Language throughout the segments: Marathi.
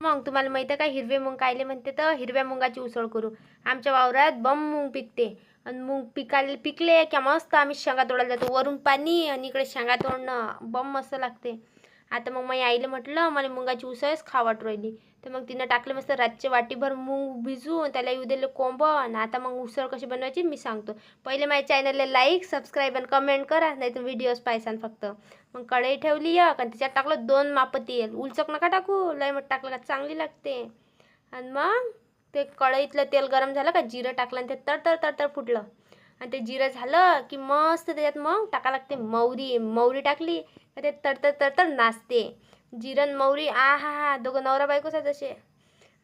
मग तुम्हाला माहिती आहे का हिरवे मुंग कायले म्हणते तर हिरव्या मुंगाची उसळ करू. आमच्या वावरात बम मुंग पिकते. आणि मुंग पिकायला पिकले की मस्त आम्ही शेंगा तोडायला जातो. वरून पाणी आणि इकडे शेंगा तोडणं बम मस्त लागते. आता मग माझ्या आईला म्हटलं मला मुंगाची उसळच खावाट राहिली. तर मग तिनं टाकलं मस्त रातचे वाटीभर मूग भिजून त्याला येऊ दिले कोंबण. आता मग उसळ कशी बनवायची मी सांगतो. पहिले माझ्या चॅनलला लाईक सबस्क्राईब आणि कमेंट करा नाही तर व्हिडिओज पाहिसान फक्त. मग कढई ठेवली एक आणि त्याच्यात टाकलं दोन मापत तेल. उलचक नका टाकू लय मग टाकलं का चांगली लागते. आणि मग ते कढईतलं तेल गरम झालं का जिरं टाकलं आणि ते तडतड तडतड फुटलं. आणि ते जिरं झालं की मस्त त्याच्यात मग टाका लागते मौरी. मौरी टाकली का ते तडतड तडतड नाचते. जिरं मौरी आ हा हा दोघं नवरा बायकोचा जसे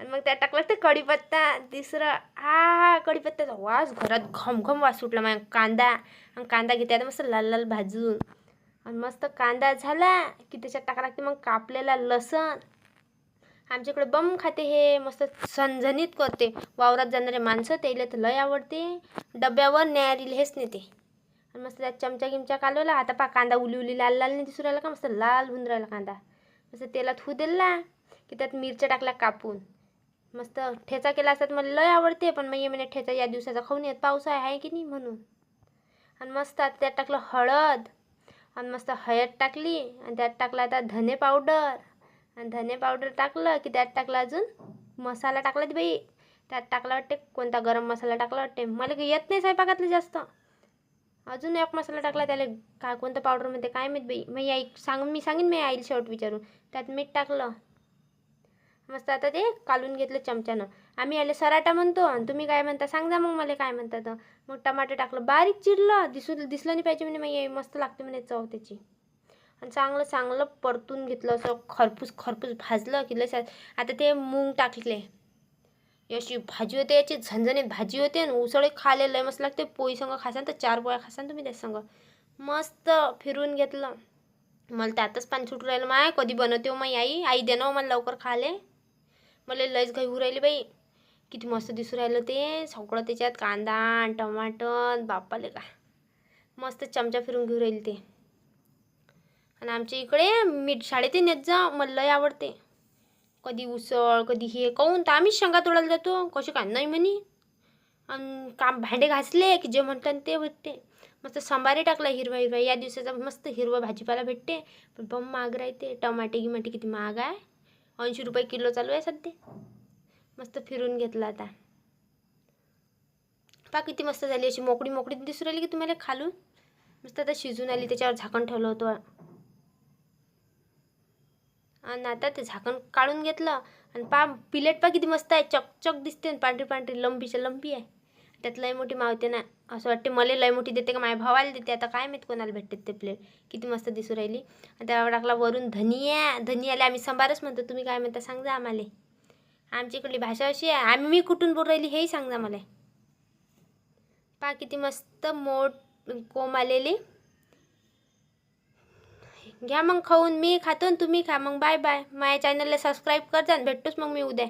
आणि मग त्यात टाकलं ते कढीपत्ता तिसरं आ हा कढीपत्त्याचा वास घरात घमघम वास सुटला माझ्या कांदा. आणि कांदा घेते आता मस्त लाल लाल भाजून. आणि मस्त कांदा झाला की त्याच्यात टाका लागते मग कापलेला लसण. आमच्याकडे बम खाते हे मस्त सणझणीत करते. वावरात जाणारे माणसं त्याला तर लय आवडते. डब्यावर न्यायारील हेच नेते. आणि मस्त त्यात चमचा गिमचा कालवला. आता पा कांदा उली उली लाल लाल नाही दिसू राहिला का? मस्त लाल होऊन राहिला कांदा. मस्त तेलात होऊ दिला की त्यात मिरच्या टाकल्या कापून. मस्त ठेचा केला असतात मला लय आवडते पण मग ये म्हणे ठेचा या दिवसाचा खाऊन येत. पाऊस आहे की नाही म्हणून. आणि मस्त आता त्यात टाकलं हळद. आणि मस्त हळद टाकली आणि त्यात टाकला आता धने पावडर. आणि धने पावडर टाकलं की त्यात टाकलं अजून? मसाला टाकला ती बाई. त्यात टाकला वाटते. कोणता गरम मसाला टाकला वाटते. मला काही येत नाही स्वयंपाकातलं जास्त. अजून एक मसाला टाकला त्याला काय कोणतं पावडरमध्ये काय माहीत बाई. मग आई सांग मी सांगेन मी आईल शेवट विचारून. त्यात मीठ टाकलं. मस्त आता ते कालून घेतलं चमच्यानं. आम्ही याला सराटा म्हणतो आणि तुम्ही काय म्हणता सांगा मग मला काय म्हणतात. मग टमाटर टाकलं. बारीक चिरलं. दिसू दिसलं नाही पाहिजे म्हणे मग मस्त लागते म्हणे चव त्याची. आणि चांगलं चांगलं परतून घेतलं असं खरपूस खरपूस भाजलं की लस आता ते मूग टाकले. अशी भाजी होते याची झणझणीत भाजी होते आणि उसळे खाले लय मस्त लागते. पोळीसंग खासान तर चार पोळ्या खासान तुम्ही त्या संग. मस्त फिरून घेतलं. मला त्यातच पाणी सुटू राहिलं माय. कधी बनवते हो माई आई? आई दे ना हो मला लवकर खाले मला लयच घाई होऊ राहिली बाई. किती मस्त दिसू राहिलं ते. सगळं त्याच्यात कांदा आणि टमाटर बापाले का. मस्त चमचा फिरून घेऊ राहील ते. आणि आमच्या इकडे मीठ शाळेत नेत जा मला लय आवडते. कधी उसळ कधी हे काहून तर आम्हीच शेंगा तोडायला जातो. कसे काय? नाही म्हणे. आणि काम भांडे घासले की जे म्हणतात ते भेटते मस्त सांबारही टाकला हिरवा हिरवा. या दिवसाचा मस्त हिरवा भाजीपाला भेटते. पण बम महाग राहते. टमाटे गिमाटे किती महाग आहे. ऐंशी रुपये किलो चालू आहे सध्या. मस्त फिरून घेतला आता. पा किती मस्त झाली अशी मोकळी मोकळी दिसू राहिली की तुम्हाला खालून. मस्त आता शिजून आली त्याच्यावर झाकण ठेवलं होतं. आणि आता ते झाकण काढून घेतलं आणि पा पिलेट पा किती मस्त आहे. चकचक दिसते आणि पांढरी पांढरी लंबीच्या लंबी आहे. त्यात लय मोठी मावते ना. असं वाटते मला लय मोठी देते का माझ्या भावाला देते. आता काय माहीत कोणाला भेटते ते प्लेट किती मस्त दिसू राहिली. आणि त्यावर टाकला वरून धनिया धनियाला आम्ही संभारच म्हणतो. तुम्ही काय म्हणता सांगा आम्हाला. आमची इकडली भाषा अशी आहे. आम्ही मी कुठून बोल राहिली हेही सांगा मला पा किती मस्त मोठ कोंब आलेली घ्या मग खाऊन मी खातो न तुम्ही खा. मग बाय बाय माझ्या चॅनलला सबस्क्राईब कर जा आणि भेटतोच मग मी उद्या.